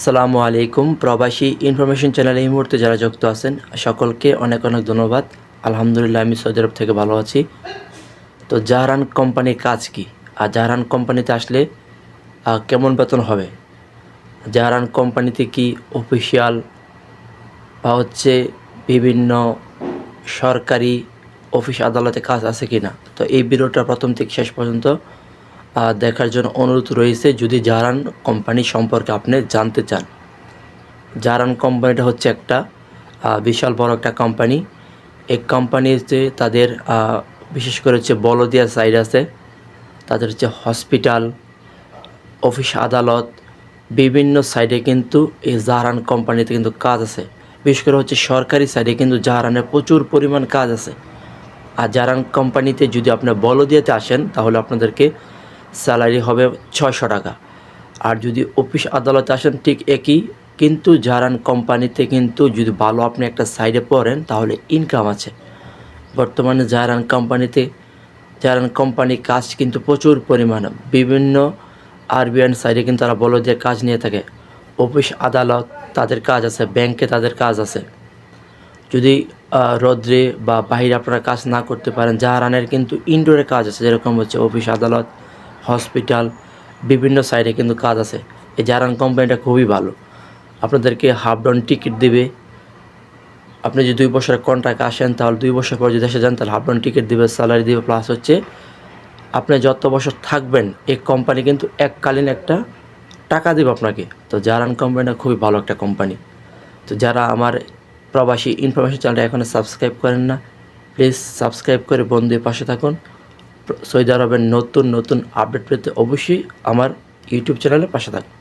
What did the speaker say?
আসসালামু আলাইকুম। প্রবাসী ইনফরমেশন চ্যানেলে এই মুহূর্তে যারা যুক্ত আছেন, সকলকে অনেক অনেক ধন্যবাদ। আলহামদুলিল্লাহ, আমি সৌদি আরব থেকে ভালো আছি। তো জাহারান কোম্পানির কাজ কি? আর জাহারান কোম্পানিতে আসলে কেমন বেতন হবে? জাহারান কোম্পানিতে কি অফিসিয়াল বা হচ্ছে বিভিন্ন সরকারি অফিস আদালতে কাজ আছে কি না তো এই ভিডিওটা প্রথম থেকে শেষ পর্যন্ত দেখার জন্য অনুরোধ রয়েছে, যদি জারান কোম্পানি সম্পর্কে আপনি জানতে চান। জারান কোম্পানিটা হচ্ছে একটা বিশাল বড় একটা কোম্পানি। এই কোম্পানিতে তাদের বিশেষ করে হচ্ছে বলদিয়া সাইড আছে, তাদের হচ্ছে হসপিটাল অফিস আদালত, বিভিন্ন সাইডে কিন্তু এই জাহারান কোম্পানিতে কিন্তু কাজ আছে। বিশেষ করে হচ্ছে সরকারি সাইডে কিন্তু জাহারানের প্রচুর পরিমাণ কাজ আছে। আর জারান কোম্পানিতে যদি আপনি বলদিয়াতে আসেন, তাহলে আপনাদেরকে স্যালারি হবে ছয়শো টাকা। আর যদি অফিস আদালতে আসেন, ঠিক একই। কিন্তু জারান কোম্পানিতে কিন্তু যদি ভালো আপনি একটা সাইডে পড়েন, তাহলে ইনকাম আছে। বর্তমানে জারান কোম্পানিতে জারান কোম্পানি কাজ কিন্তু প্রচুর পরিমাণে। বিভিন্ন আরবিআন সাইডে কিন্তু তারা বলো যে কাজ নিয়ে থাকে। অফিস আদালত তাদের কাজ আছে, ব্যাংকে তাদের কাজ আছে। যদি রোদ্রে বা বাইরে আপনারা কাজ না করতে পারেন জাহারানের কিন্তু ইনডোরে কাজ আছে, যেরকম হচ্ছে অফিস আদালত হসপিটাল, বিভিন্ন সাইডে কিন্তু কাজ আছে। এই জাহারান কোম্পানিটা খুবই ভালো। আপনাদেরকে হাফ ডাউন টিকিট দেবে। আপনি যদি দুই বছরের কন্ট্রাক্ট আসেন, তাহলে দুই বছর পর যদি এসে যান, তাহলে হাফ ডাউন টিকিট দেবে স্যালারি দেবে প্লাস হচ্ছে আপনি যত বছর থাকবেন, এই কোম্পানি কিন্তু এককালীন একটা টাকা দেবে আপনাকে। তো জারান কোম্পানিটা খুবই ভালো একটা কোম্পানি। তো যারা আমার প্রবাসী ইনফরমেশন চ্যানেলটা এখনও সাবস্ক্রাইব করেন না প্লিজ সাবস্ক্রাইব করে বন্ধুদের পাশে থাকুন। সৌদি আরবের নতুন নতুন আপডেট পেতে অবশ্যই আমার ইউটিউব চ্যানেলের পাশে থাকুন।